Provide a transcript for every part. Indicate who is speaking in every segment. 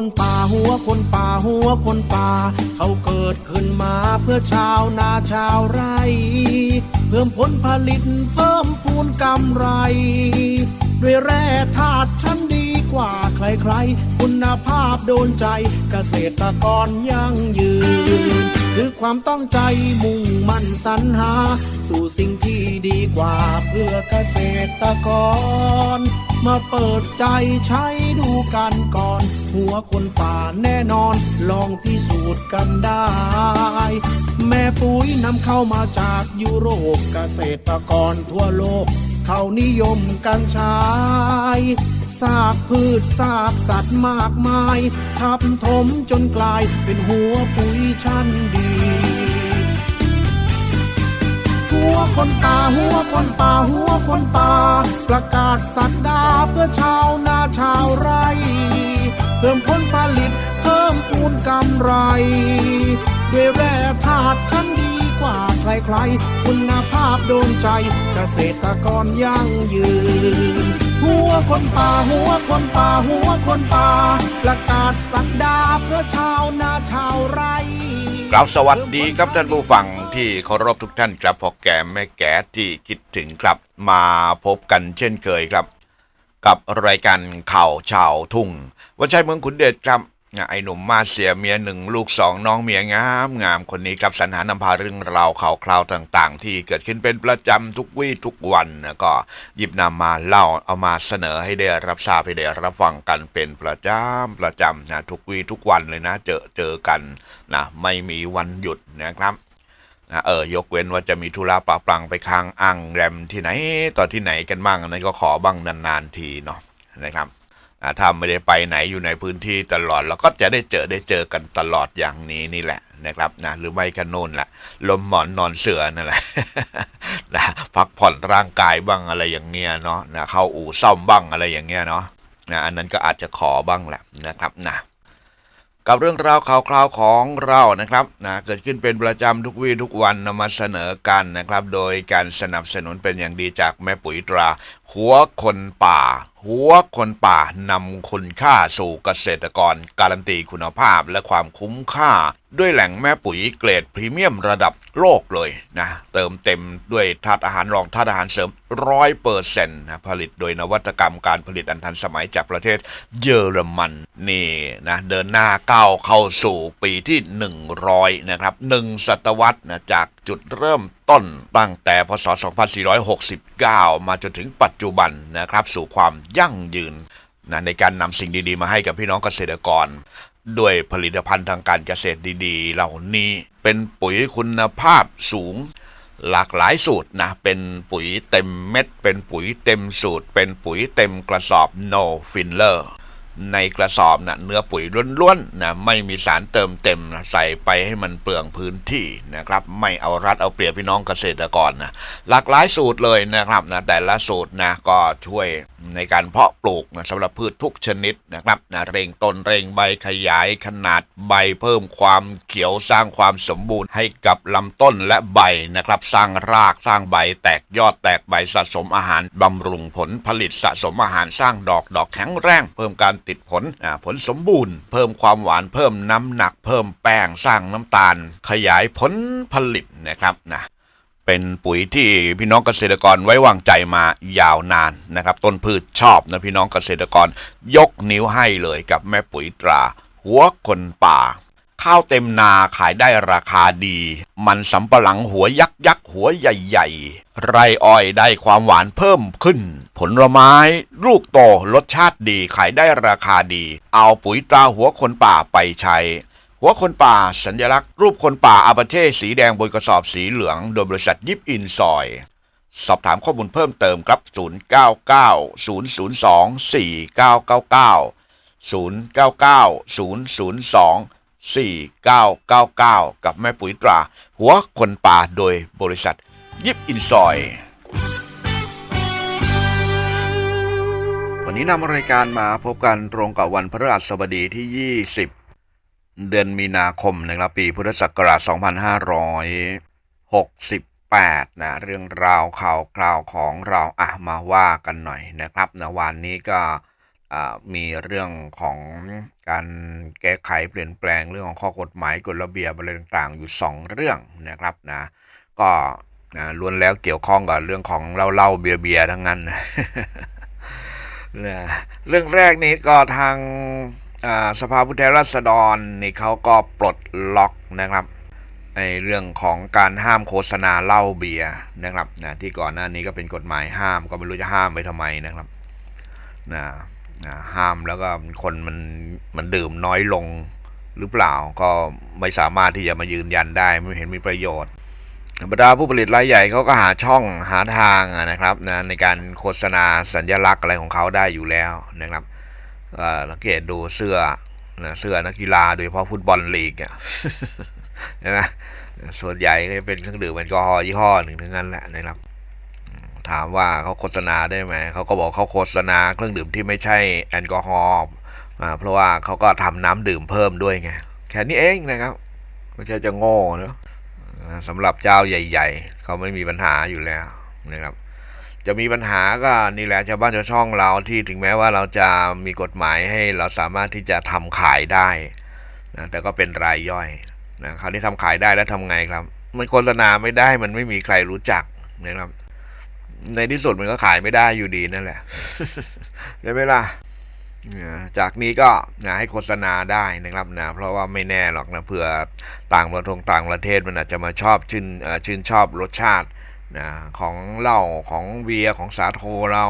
Speaker 1: คนป่าหัวคนป่าหัวคนป่า เขาเกิดขึ้นมาเพื่อชาวนาชาวไร่ เพิ่มผลผลิตเพิ่มพูนกำไร ด้วยแร่ธาตุชั้นดีกว่าใครๆ คุณภาพโดนใจเกษตรกรยั่งยืน คือความตั้งใจมุ่งมั่นสรรหา สู่สิ่งที่ดีกว่าเพื่อเกษตรกร มาเปิดใจใช้ดูกันก่อน หัวคนป่าแน่นอน ลองพิสูจน์กันได้ แม่ปุ๋ยนำเข้ามาจากยุโรปเกษตรกรทั่วโลก เขานิยมกันใช้ซากพืชซากสัตว์มากมาย ทับถมจนกลายเป็นหัวปุ๋ยชั้นดี หัวคนป่าหัวคนป่าหัวคนป่า ประกาศสักดาเพื่อชาวนาชาวไร่ เพิ่มผลผลิตเพิ่มพูนกำไร ด้วยแร่ธาตุชั้นดีกว่าใครๆ คุณภาพโดนใจเกษตรกรยั่งยืน หัวคนป่าหัวคนป่าหัวคนป่า ประกาศสักดาเพื่อชาวนาชาวไร่
Speaker 2: กล่าวสวัสดีครับท่านผู้ฟังที่เคารพทุกท่านครับพ่อแก่แม่แก่ที่คิดถึงครับมาพบกันเช่นเคยครับ กับรายการข่าวชาวทุ่งวันชัยเมืองขุนเดชครับ ไอ้หนุ่มมาเสียเมียหนึ่งลูกสองน้องเมียงามงามคนนี้ครับสรรหานำพาเรื่องราวข่าวคราวต่างๆ ที่เกิดขึ้นเป็นประจำทุกวี่ทุกวันนะก็หยิบนำมาเล่าเอามาเสนอให้ได้รับทราบให้ได้รับฟังกันเป็นประจำประจำนะทุกวี่ทุกวันเลยนะ เจอเจอกันนะไม่มีวันหยุดนะครับนะเออยกเว้นว่าจะมีธุระปะปลังไปค้างอ่างแรมที่ไหนต่อที่ไหนกันบ้างอันนั้นก็ขอบ้างนานๆทีเนาะนะครับ ถ้าไม่ได้ไปไหนอยู่ในพื้นที่ตลอดเราก็จะได้เจอได้เจอกันตลอดอย่างนี้นี่แหละนะครับนะหรือไม่ก็โน่นแหละลมหมอนนอนเสือนั่นแหละนะพักผ่อนร่างกายบ้างอะไรอย่างเงี้ยเนาะนะเข้าอู่ซ่อมบ้างอะไรอย่างเงี้ยเนาะนะอันนั้นก็อาจจะขอบ้างแหละนะครับนะกับเรื่องราวข่าวคราวของเรานะครับนะเกิดขึ้นเป็นประจำทุกวี่ทุกวันนำมาเสนอกันนะครับ โดยการสนับสนุนเป็นอย่างดีจากแม่ปุ๋ยตรา หัวคนป่า หัวคนป่านำคุณค่าสู่เกษตรกร การันตีคุณภาพและความคุ้มค่า ด้วยแหล่งแม่ปุ๋ยเกรดพรีเมียมระดับโลกเลยนะเติมเต็มด้วยธาตุอาหารรองธาตุอาหารเสริมร้อยเปอร์เซ็นต์นะผลิตโดยนวัตกรรมการผลิตอันทันสมัยจากประเทศเยอรมันนี่นะเดินหน้าก้าวเข้าสู่ปีที่ 100 นะครับหนึ่งศตวรรษนะจากจุดเริ่ม ต้นตั้งแต่พศ 2469 มาจนถึงปัจจุบันนะครับ สู่ความยั่งยืนนะในการนำสิ่งดีๆ มาให้กับพี่น้องเกษตรกร ด้วยผลิตภัณฑ์ทางการเกษตรดีๆ เหล่านี้เป็นปุ๋ยคุณภาพสูงหลากหลายสูตรนะ เป็นปุ๋ยเต็มเม็ด เป็นปุ๋ยเต็มสูตร เป็นปุ๋ยเต็มกระสอบ no filler ในกระสอบนะเนื้อปุ๋ยล้วนๆนะไม่มีสารเติมเต็มนะใส่ไปให้มันเปลืองพื้นที่นะครับ ไม่เอารัดเอาเปรียบพี่น้องเกษตรกรนะหลากหลายสูตรเลยนะครับนะแต่ละสูตรนะก็ช่วยในการเพาะปลูกนะสำหรับพืชทุกชนิดนะครับนะเร่งต้นเร่งใบขยายขนาดใบเพิ่มความเขียวสร้างความสมบูรณ์ให้กับลำต้นและใบนะครับสร้างรากสร้างใบ แตกยอดแตกใบสะสมอาหารบำรุงผลผลิตสะสมอาหารสร้างดอกดอกแข็งแรง เพิ่มการติดผลผลสมบูรณ์ เพิ่มความหวานเพิ่มน้ำหนัก เพิ่มแป้งสร้างน้ำตาล ขยายผลผลิตนะครับนะเป็นปุ๋ยที่พี่น้องเกษตรกรไว้วางใจมายาวนานนะครับ ต้นพืชชอบนะพี่น้องเกษตรกรยกนิ้วให้เลยกับแม่ปุ๋ยตรา หัวคนป่า ข้าวเต็มนาขายได้ราคาดี มันสำปะหลังหัวยักษ์ยักษ์หัวใหญ่ ๆ ไรอ้อยได้ความหวานเพิ่มขึ้น ผลไม้ลูกโตรสชาติดีขายได้ราคาดี เอาปุ๋ยตราหัวคนป่าไปใช้หัวคนป่าสัญลักษณ์รูปคนป่าอาปาเช่สีแดงบนกระสอบสีเหลือง โดยบริษัทยิปอินซอย สอบถามข้อมูลเพิ่มเติมครับ 099 002 4999 099 002 4999 กับแม่ปุ๋ยตรา หัวคนป่าโดยบริษัท ยิปอินซอย วันนี้นำรายการมาพบกันตรงกับวันพฤหัสบดีที่ 20 เดือนมีนาคมนะครับปีพุทธศักราช 2568 นะ เรื่องราวข่าวคราวของเราอะมาว่ากันหน่อยนะครับนะวันนี้ก็ มีเรื่องของการแก้ไขเปลี่ยนแปลงเรื่องของข้อกฎหมายกฎระเบียบอะไรต่างๆ อยู่สองเรื่องนะครับนะก็นะล้วนแล้วเกี่ยวข้องกับเรื่องของเหล้าเหล้าเบียร์เบียร์ทั้งนั้นนะเรื่องแรกนี้ก็ทางสภาผู้แทนราษฎรนี่เขาก็ปลดล็อกนะครับในเรื่องของการห้ามโฆษณาเหล้าเบียร์นะครับนะที่ก่อนหน้านี้ก็เป็นกฎหมายห้ามก็ไม่รู้จะห้ามไปทำไมนะครับนะนะ ห้ามแล้วก็คนมันมันดื่มน้อยลงหรือเปล่าก็ไม่สามารถที่จะมายืนยันได้ไม่เห็นมีประโยชน์บรรดาผู้ผลิตรายใหญ่เขาก็หาช่องหาทางนะครับนะในการโฆษณาสัญลักษณ์อะไรของเขาได้อยู่แล้วนะครับสังเกตดูเสื้อนะเสื้อนักกีฬาโดยเฉพาะฟุตบอลลีกอะใช่ไหมส่วนใหญ่ก็จะเป็นเครื่องดื่มแอลกอฮอล์ยี่ห้อหนึ่งทั้งนั้นแหละนะครับ ถามว่าเขาโฆษณาได้ไหมเขาก็บอกเขาโฆษณาเครื่องดื่มที่ไม่ใช่แอลกอฮอล์เพราะว่าเขาก็ทำน้ำดื่มเพิ่มด้วยไงแค่นี้เองนะครับไม่ใช่จะโง่เนอะสำหรับเจ้าใหญ่ ๆ เขาไม่มีปัญหาอยู่แล้วนะครับ จะมีปัญหาก็นี่แหละชาวบ้านชาวช่องเราที่ถึงแม้ว่าเราจะมีกฎหมายให้เราสามารถที่จะทำขายได้นะแต่ก็เป็นรายย่อยนะคราวนี้ทำขายได้แล้วทำไงครับ มันโฆษณาไม่ได้มันไม่มีใครรู้จักนะครับ ในที่สุดมันก็ขายไม่ได้อยู่ดีนั่นแหละใช่ไหมล่ะจากนี้ก็นะให้โฆษณาได้นะครับนะเพราะว่าไม่แน่หรอกนะเผื่อต่างประเทศต่างประเทศมันอาจจะมาชอบชื่นชื่นชอบรสชาตินะของเหล้าของเบียร์ของสาโทเรา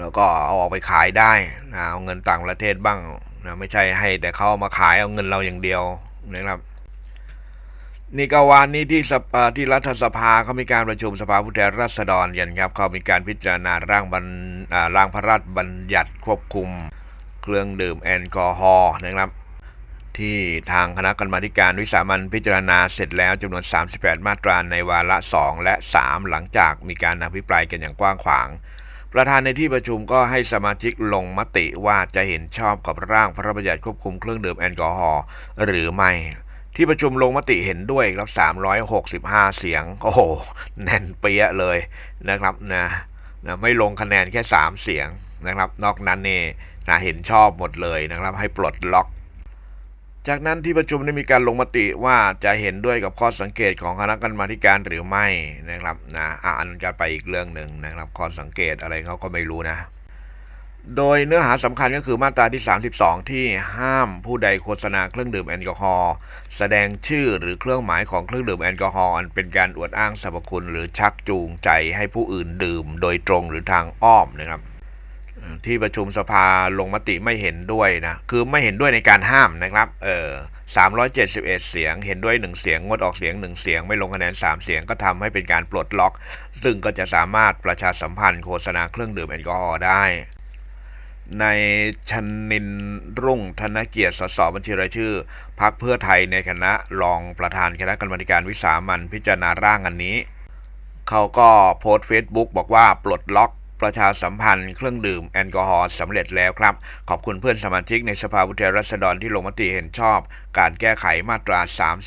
Speaker 2: แล้วก็เอาออกไปขายได้นะเอาเงินต่างประเทศบ้างนะไม่ใช่ให้แต่เขาเอามาขายเอาเงินเราอย่างเดียวนะครับ นี่ก็วันนี้ที่สภาที่รัฐสภาเขามีการประชุมสภาผู้แทนราษฎรกันครับเขามีการพิจารณาร่างบัญร่างพระราชบัญญัติควบคุม เครื่องดื่มแอลกอฮอล์นะครับที่ทางคณะกรรมาธิการวิสามันพิจารณาเสร็จแล้วจำนวน 38 มาตราในวาระ 2 และ 3 หลังจากมีการอภิปรายกันอย่างกว้างขวาง ประธานในที่ประชุมก็ให้สมาชิกลงมติว่าจะเห็นชอบกับร่างพระราชบัญญัติควบคุมเครื่องดื่มแอลกอฮอล์หรือไม่ ที่ประชุมลงมติเห็นด้วยครับ 365 เสียง โอ้โห แน่นเปี้ยเลยนะครับนะนะไม่ลงคะแนนแค่ 3 เสียงนะครับ นอกนั้นนี่นะเห็นชอบหมดเลยนะครับ ให้ปลดล็อก จากนั้นที่ประชุมได้มีการลงมติว่าจะเห็นด้วยกับข้อสังเกตของคณะกรรมาธิการหรือไม่นะครับนะอ่านกันไปอีกเรื่องหนึ่งนะครับข้อสังเกตอะไรเขาก็ไม่รู้นะ โดยเนื้อหาสำคัญก็คือมาตราที่ 32 ที่ห้ามผู้ใดโฆษณาเครื่องดื่มแอลกอฮอล์แสดงชื่อหรือเครื่องหมายของเครื่องดื่มแอลกอฮอล์อันเป็นการอวดอ้างสรรพคุณ หรือชักจูงใจให้ผู้อื่นดื่ม โดยตรงหรือทางอ้อมนะครับ ที่ประชุมสภาลงมติไม่เห็นด้วยนะ คือไม่เห็นด้วยในการห้ามนะครับเออ371 เสียงเห็นด้วย 1 เสียงงดออกเสียง 1 เสียงไม่ลงคะแนน 3 เสียงก็ทำให้เป็นการปลดล็อก ซึ่งก็จะสามารถประชาสัมพันธ์โฆษณาเครื่องดื่มแอลกอฮอล์ได้ ในชนินรุ่งธนเกียรติสสบัญชีรายชื่อพักเพื่อไทยในคณะรองประธานคณะกรรมการวิสามันพิจารณาร่างอันนี้ เขาก็โพสต์เฟซบุ๊กบอกว่าปลดล็อก ประชาสัมพันธ์เครื่องดื่มแอลกอฮอล์สำเร็จแล้วครับ ขอบคุณเพื่อนสมาชิกในสภาผู้แทนราษฎรที่ลงมติเห็นชอบ การแก้ไขมาตรา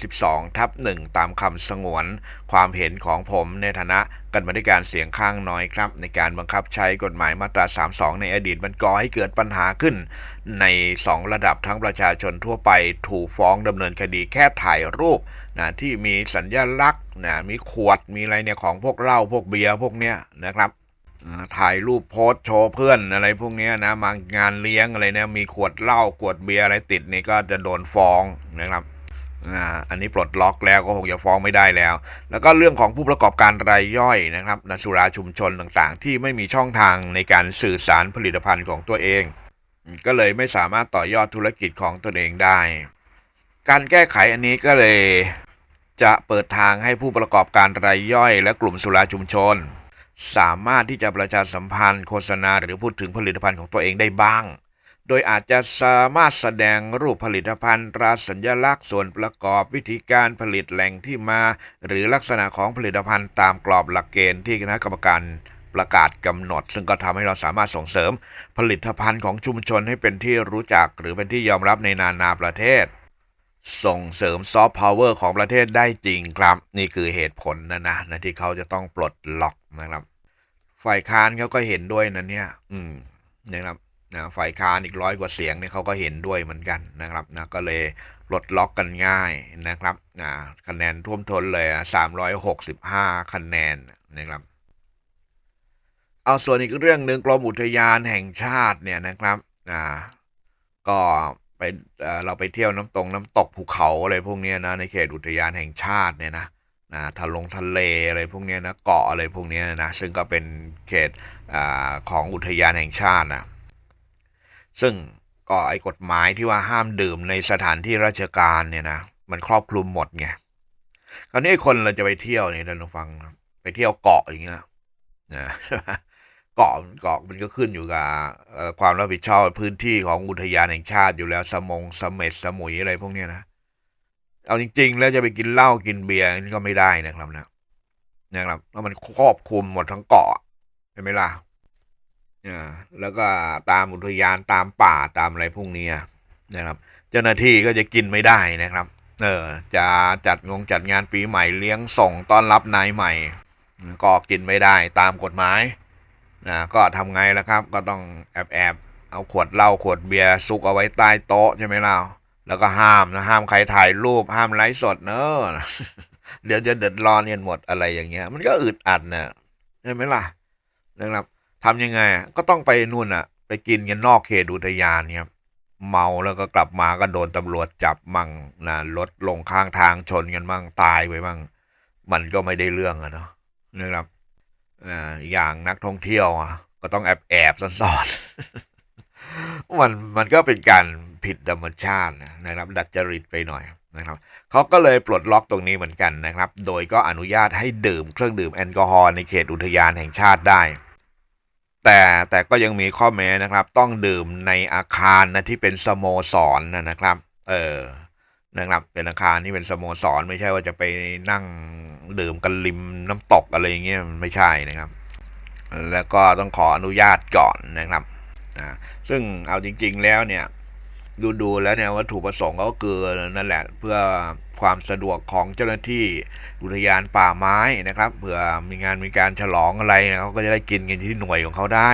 Speaker 2: 32 ทับหนึ่งตามคำสงวน ความเห็นของผมในฐานะกรรมาธิการเสียงข้างน้อยครับ ในการบังคับใช้กฎหมายมาตรา 32 ในอดีตมันก่อให้เกิดปัญหาขึ้น ใน 2 ระดับทั้งประชาชนทั่วไปถูกฟ้องดำเนินคดีแค่ถ่ายรูปนะที่มีสัญญลักษณ์นะมีขวดมีอะไรเนี่ยของพวกเหล้าพวกเบียร์พวกเนี้ยนะครับ ถ่ายรูปโพสโชว์เพื่อนอะไรพวกนี้นะมางานเลี้ยงอะไรเนี่ยมีขวดเหล้าขวดเบียร์อะไรติดนี่ก็จะโดนฟ้องนะครับอันนี้ปลดล็อกแล้วก็คงจะฟ้องไม่ได้แล้ว แล้วก็เรื่องของผู้ประกอบการรายย่อยนะครับนสุราชุมชนต่างๆ ที่ไม่มีช่องทางในการสื่อสารผลิตภัณฑ์ของตัวเอง ก็เลยไม่สามารถต่อยอดธุรกิจของตนเองได้ การแก้ไขอันนี้ก็เลยจะเปิดทางให้ผู้ประกอบการรายย่อย และกลุ่มสุราชุมชน สามารถที่จะประชาสัมพันธ์โฆษณาหรือพูดถึงผลิตภัณฑ์ของตัวเองได้บ้าง โดยอาจจะสามารถแสดงรูปผลิตภัณฑ์ตราสัญลักษณ์ส่วนประกอบวิธีการผลิตแหล่งที่มา หรือลักษณะของผลิตภัณฑ์ตามกรอบหลักเกณฑ์ที่คณะกรรมการประกาศกำหนด ซึ่งก็ทำให้เราสามารถส่งเสริม ผลิตภัณฑ์ของชุมชนให้เป็นที่รู้จัก หรือเป็นที่ยอมรับในนานาประเทศ ส่งเสริมซอฟต์พาวเวอร์ของประเทศได้จริงครับ นี่คือเหตุผลนะนะนะที่เขาจะต้องปลดล็อกนะครับ ฝ่ายค้านเขาก็เห็นด้วยนะเนี่ย อืมนะครับนะฝ่ายค้านอีกร้อยกว่าเสียงเนี่ยเขาก็เห็นด้วยเหมือนกันนะครับนะก็เลยลดล็อกกันง่ายนะครับนะคะแนนท่วมท้นเลยสามร้อยหกสิบห้าคะแนนนะครับเอาส่วนอีกเรื่องหนึ่งกรมอุทยานแห่งชาติเนี่ยนะครับอ่าก็ไปเราไปเที่ยวน้ำตรงน้ำตกภูเขาอะไรพวกนี้นะในเขตอุทยานแห่งชาติเนี่ยนะ นะทะลงทะเลอะไรพวกนี้นะเกาะอะไรพวกนี้นะซึ่งก็เป็นเขตอของอุทยานแห่งชาตินะซึ่งก็ไอ้กฎหมายที่ว่าห้ามดื่มในสถานที่ราชการเนี่ยนะมันครอบคลุมหมดไงคราวนี้คนเราจะไปเที่ยวเนี่ยท่านฟังไปเที่ยวเกาะอย่างเงี้ยนะเกาะเกาะมันก็ขึ้นอยู่กับความรับผิดชอบพื้นที่ของอุทยานแห่งชาติอยู่แล้วสมงสมเม็ดสมุยอะไรพวกนี้นะ เอาจริง ๆ แล้วจะไปกินเหล้ากินเบียร์นี่ก็ไม่ได้นะครับนะนะครับเพราะมันครอบคลุมหมดทั้งเกาะใช่ไหมล่ะอ่าแล้วก็ตามอุทยานตามป่าตามอะไรพวกนี้นะครับ เจ้าหน้าที่ก็จะกินไม่ได้นะครับ เออจะจัดงงจัดงานปีใหม่เลี้ยงส่งต้อนรับนายใหม่ ก็กินไม่ได้ตามกฎหมายนะก็ทำไงล่ะครับ ก็ต้องแอบแอบเอาขวดเหล้าขวดเบียร์ซุกเอาไว้ใต้โต๊ะใช่ไหมล่า แล้วก็ห้ามนะห้ามใครถ่ายรูปห้ามไลฟ์สดเนอะเดี๋ยวจะเดือดร้อนกันหมดอะไรอย่างเงี้ย มันก็อึดอัดนะใช่ไหมล่ะนะครับทำยังไงก็ต้องไปนู่นอะ ไปกินกันนอกเขตอุทยานเนี่ยเมาแล้วก็กลับมาก็โดนตำรวจจับมั่งนะรถลงข้างทางชนกันมั่งตายไปมั่งมันก็ไม่ได้เรื่องอะเนาะนะครับอ่าอย่างนักท่องเที่ยวอะ ก็ต้องแอบแอบซ่อนๆ มันมันก็เป็นการผิดธรรมชาตินะครับ ดัดจริตไปหน่อยนะครับเขาก็เลยปลดล็อกตรงนี้เหมือนกันนะครับ โดยก็อนุญาตให้ดื่มเครื่องดื่มแอลกอฮอล์ในเขตอุทยานแห่งชาติได้ แต่แต่ก็ยังมีข้อแม้นะครับ ต้องดื่มในอาคารนะที่เป็นสโมสรนะนะครับ เออนะครับเป็นอาคารที่เป็นสโมสร ไม่ใช่ว่าจะไปนั่งดื่มกันริมน้ำตกอะไรอย่างเงี้ยไม่ใช่นะครับ แล้วก็ต้องขออนุญาตก่อนนะครับ อ่าซึ่งเอาจริง ๆ แล้วเนี่ยดูดูๆแล้วเนี่ยวัตถุประสงค์ก็คือนั่นแหละเพื่อความสะดวกของเจ้าหน้าที่อุทยานป่าไม้นะครับเผื่อมีงานมีการฉลองอะไรเนี่ยเขาก็จะได้กินกันที่หน่วยของเขาได้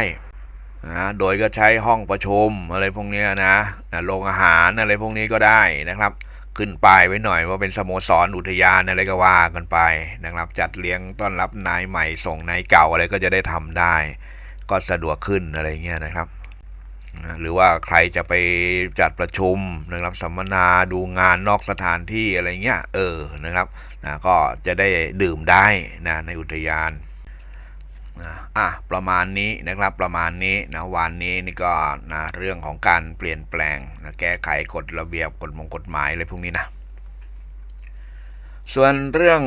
Speaker 2: นะโดยก็ใช้ห้องประชุมอะไรพวกเนี้ยนะนะโรงอาหารอะไรพวกนี้ก็ได้นะครับ ขึ้นป้ายไว้หน่อยว่าเป็นสโมสรอุทยานอะไรก็ว่ากันไปนะครับ จัดเลี้ยงต้อนรับนายใหม่ส่งนายเก่าอะไรก็จะได้ทำได้ ก็สะดวกขึ้นอะไรเงี้ยนะครับ หรือว่าใครจะไปจัดประชุมนะครับสัมมนาดูงานนอกสถานที่อะไรเงี้ยเออนะครับนะก็จะได้ดื่มได้นะในอุทยานนะอะประมาณนี้นะครับประมาณนี้นะวันนี้นี่ก็นะเรื่องของการเปลี่ยนแปลงนะแก้ไขกฎระเบียบกฎมงกฎหมายอะไรพวกนี้นะ ส่วนเรื่อง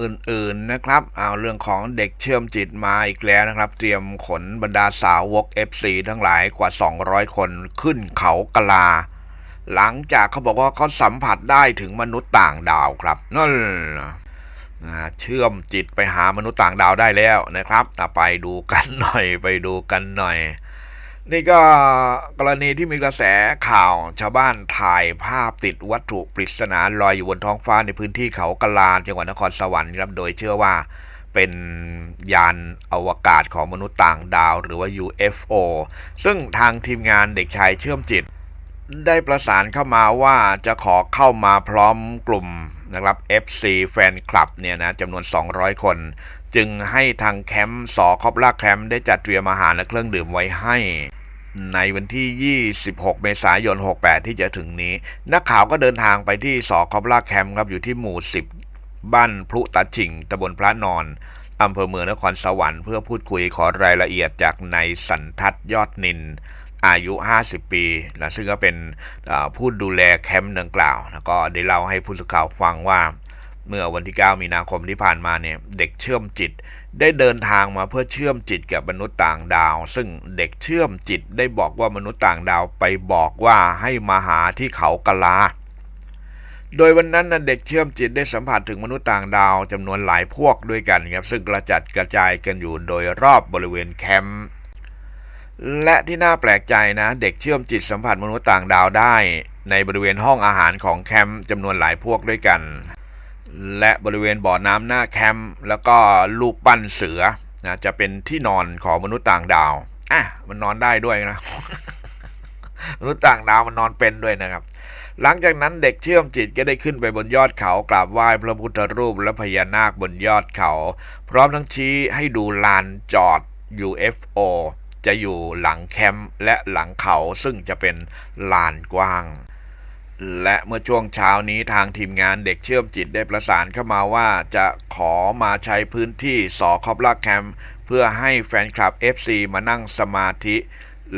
Speaker 2: อื่นๆนะครับเอาเรื่องของเด็กเชื่อมจิตมาอีกแล้วนะครับ เตรียมขนบรรดาสาวก FC ทั้งหลายกว่า 200 คนขึ้นเขากะลา หลังจากเขาบอกว่าเขาสัมผัสได้ถึงมนุษย์ต่างดาวครับนั่นเชื่อมจิตไปหามนุษย์ต่างดาวได้แล้วนะครับไปดูกันหน่อยไปดูกันหน่อย นี่ก็กรณีที่มีกระแสข่าวชาวบ้านถ่ายภาพติดวัตถุปริศนาลอยอยู่บนท้องฟ้าในพื้นที่เขากะลาจังหวัดนครสวรรค์ครับโดยเชื่อว่าเป็นยานอวกาศของมนุษย์ต่างดาวหรือว่า UFO ซึ่งทางทีมงานเด็กชายเชื่อมจิต ได้ประสานเข้ามาว่าจะขอเข้ามาพร้อมกลุ่มนะครับ FC แฟนคลับเนี่ยนะจำนวน 200 คน จึงให้ทางแคมป์สอคอบลาแคมป์ได้จัดเตรียมอาหารและเครื่องดื่มไว้ให้ ในวันที่ 26 เมษายน 68 ที่จะถึงนี้ นักข่าวก็เดินทางไปที่สอคอบลาแคมป์ครับอยู่ที่หมู่ 10 บ้านพลุตาชิงตำบลพระนอนอำเภอเมืองนครสวรรค์เพื่อพูดคุยขอรายละเอียดจากนายสันทัศยอดนิน อายุ 50 ปีนะซึ่งก็เป็นผู้ดูแลแคมป์ดังกล่าวแล้วก็ได้เล่าให้ผู้สื่อข่าวฟังว่า เมื่อวันที่ 9 มีนาคมที่ผ่านมาเนี่ยเด็กเชื่อมจิต ได้เดินทางมาเพื่อเชื่อมจิตกับมนุษย์ต่างดาว ซึ่งเด็กเชื่อมจิตได้บอกว่ามนุษย์ต่างดาวไปบอกว่าให้มาหาที่เขากะลา โดยวันนั้นนะเด็กเชื่อมจิตได้สัมผัสถึงมนุษย์ต่างดาวจำนวนหลายพวกด้วยกันครับซึ่งกระจัดกระจายกันอยู่โดยรอบบริเวณแคมป์และที่น่าแปลกใจนะ เด็กเชื่อมจิตสัมผัสมนุษย์ต่างดาวได้ ในบริเวณห้องอาหารของแคมป์จำนวนหลายพวกด้วยกัน และบริเวณบ่อน้ำหน้าแคมป์แล้วก็ลูกปั้นเสือนะจะเป็นที่นอนของมนุษย์ต่างดาวอะมันนอนได้ด้วยนะมนุษย์ต่างดาวมันนอนเป็นด้วยนะครับ หลังจากนั้นเด็กเชื่อมจิตก็ได้ขึ้นไปบนยอดเขากราบไหว้พระพุทธรูปและพญานาคบนยอดเขา พร้อมทั้งชี้ให้ดูลานจอด UFO จะอยู่หลังแคมป์และหลังเขาซึ่งจะเป็นลานกว้าง และเมื่อช่วงเช้านี้ทางทีมงานเด็กเชื่อมจิตได้ประสานเข้ามาว่าจะขอมาใช้พื้นที่สอคอบลักแคมป์เพื่อให้แฟนคลับ FC มานั่งสมาธิ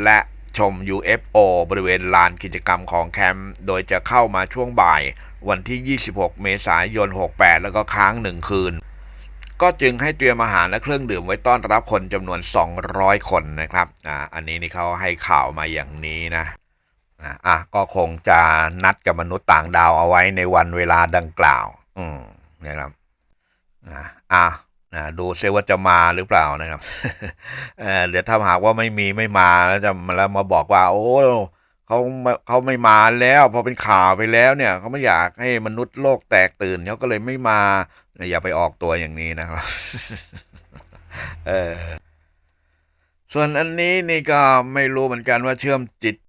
Speaker 2: และชม UFO บริเวณลานกิจกรรมของแคมป์โดยจะเข้ามาช่วงบ่าย วันที่ 26 เมษายน 68 แล้วก็ค้างหนึ่งคืน ก็จึงให้เตรียมอาหารและเครื่องดื่มไว้ต้อนรับคนจำนวน 200 คนนะครับ อ่า อันนี้นี่เขาให้ข่าวมาอย่างนี้นะ อะอะก็คงจะนัดกับมนุษย์ต่างดาวเอาไว้ในวันเวลาดังกล่าว อืมนะครับอะอะนะดูเซว่าจะมาหรือเปล่านะครับเออเดี๋ยวถ้าหากว่าไม่มีไม่มาแล้วจะแล้วมาบอกว่า โอ้เขาไม่เขาไม่มาแล้วพอเป็นข่าวไปแล้วเนี่ยเขาไม่อยากให้มนุษย์โลกแตกตื่นเขาก็เลยไม่มาอย่าไปออกตัวอย่างนี้นะครับเออส่วนอันนี้นี่ก็ไม่รู้เหมือนกันว่าเชื่อมจิต